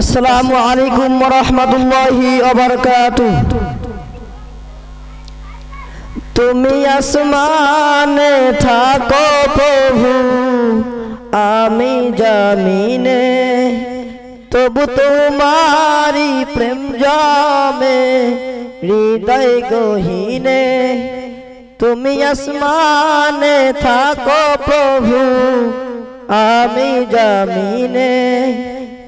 আসসালামু আলাইকুম রহমতুল্লাহি তুমি আসমানে থাকো প্রভু, আমি জামিনে, তবু তোমারি প্রেম জামে, হৃদয় গহীনে। তুমি আসমানে থাকো প্রভু, আমি জামিনে।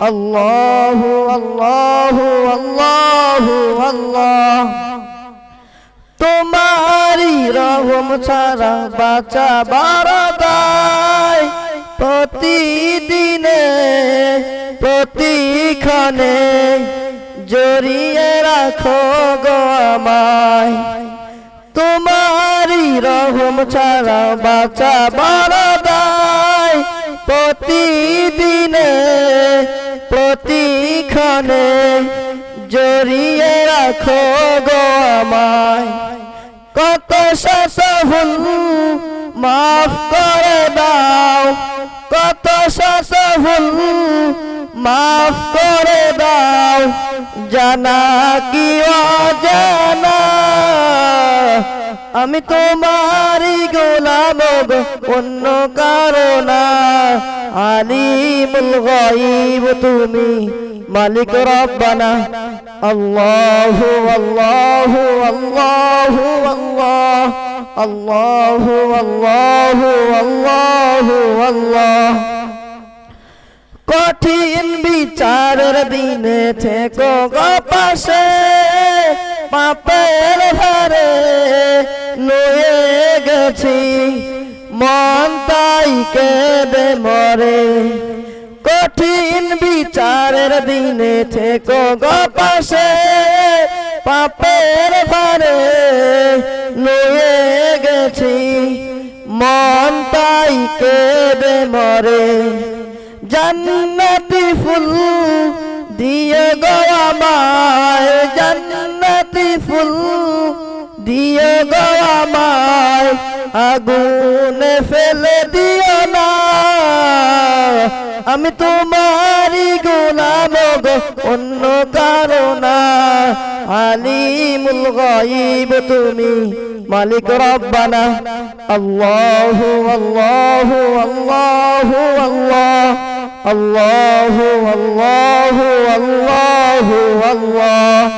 আল্লাহু আল্লাহু আল্লাহু আল্লাহ। তোমারি রহম ছাড়া বাঁচা বারদায় প্রতিদিনে প্রতিক্ষণে জড়িয়ে রাখো গো আমায়। তোমারি রহম ছাড়া বাঁচা বারদায় প্রতিদিনে প্রতিক্ষণে জড়িয়ে রাখো গো আমায়। কত শত ভুল মাফ করে দাও, কত শত ভুল মাফ করে দাও, জানা কি অজানা? আমি তোমারই গোলাম অন্য কারণা আলিমুল গাইব তুমি, মালিক রব্বানা। আল্লাহু আল্লাহু আল্লাহু, আল্লাহ। আল্লাহু আল্লাহু আল্লাহু, আল্লাহ। কঠিন বিচারের দিনে থেকো গো পাশে, পাপের ভারে। লয়ে গেছি। মন তাই কেঁদে মরে। কঠিন বিচারের দিনে থেকো গো পাশে। পাপের ভারে লয়ে গেছি। মন তাই কেঁদে মরে। জান্নাতি ফুল দিয়ে গো দিয়ে গো আমায়, আগুনে ফেলে দিও না। আমি তোমারি গোলাম গো, অন্য কারণা আলিমুল গাইব তুমি মালিক রব্বানা। আল্লাহু আল্লাহু আল্লাহু, আল্লাহ। আল্লাহু আল্লাহু আল্লাহু, আল্লাহ।